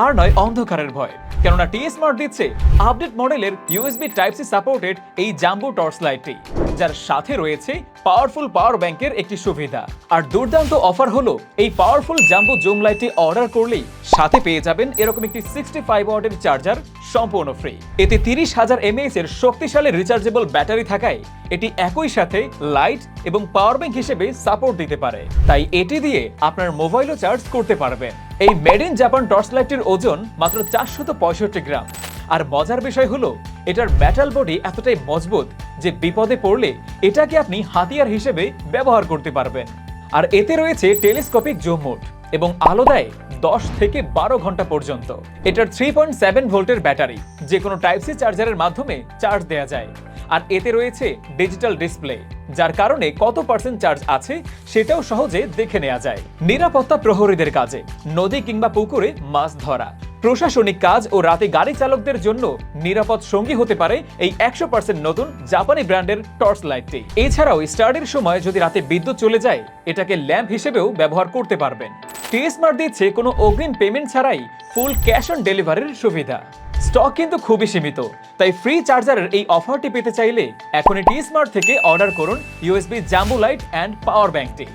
আর নয় অন্ধকারের ভয়। কেননা টি স্মার্ট দিচ্ছে আপডেট মডেলের ইউএসবি টাইপ সি সাপোর্টেড এই জাম্বো টর্চ লাইটটি, যার সাথে রয়েছে পাওয়ারফুল পাওয়ার ব্যাংকের একটি সুবিধা। আর দুর্দান্ত অফার হলো এই পাওয়ারফুল জাম্বো জুম লাইটটি অর্ডার করলেই সাথে পেয়ে যাবেন এরকম একটি সিক্সটি ফাইভ ওয়াটের চার্জার সম্পূর্ণ ফ্রি এতে তিরিশ হাজার এমএএস এর শক্তিশালী রিচার্জেবল ব্যাটারি থাকায় এটি একই সাথে লাইট এবং পাওয়ার ব্যাংক হিসেবে সাপোর্ট দিতে পারে। তাই এটি দিয়ে আপনার মোবাইলও চার্জ করতে পারবেন। এই মেড ইন জাপান টর্চ লাইটটির ওজন মাত্র চারশত পঁয়ষট্টি গ্রাম। আর মজার বিষয় হলো, এটার মেটাল বডি এতটাই মজবুত যে বিপদে পড়লে এটাকে আপনি হাতিয়ার হিসেবে ব্যবহার করতে পারবেন। আর এতে রয়েছে টেলিস্কোপিক জুম মোড। এবং আলো দেয় দশ থেকে বারো ঘণ্টা পর্যন্ত। এটার থ্রি পয়েন্ট সেভেন ভোল্টের ব্যাটারি, যে কোনো টাইপ সি চার্জারের মাধ্যমে চার্জ দেওয়া যায়। আর এতে রয়েছে ডিজিটাল ডিসপ্লে যার কারণে কত পার্সেন্ট চার্জ আছে সেটাও সহজে দেখে নেওয়া যায়। নিরাপত্তা প্রহরীদের কাজে, নদী কিংবা পুকুরে মাছ ধরা। প্রশাসনিক কাজ ও রাতে গাড়ি চালকদের জন্য নিরাপদ সঙ্গী হতে পারে এই একশো পার্সেন্ট নতুন জাপানি ব্র্যান্ডের টর্চ লাইটটি। এছাড়াও স্টার্টের সময় যদি রাতে বিদ্যুৎ চলে যায়, এটাকে ল্যাম্প হিসেবেও ব্যবহার করতে পারবেন। টি স্মার্ট দিচ্ছে কোনো অগ্রিম পেমেন্ট ছাড়াই ফুল ক্যাশ অন ডেলিভারির সুবিধা। স্টক কিন্তু খুবই সীমিত, তাই ফ্রি চার্জারের এই অফারটি পেতে চাইলে এখনই টিএসমার্ট স্মার্ট থেকে অর্ডার করুন USB jumbo light and power ব্যাংকটি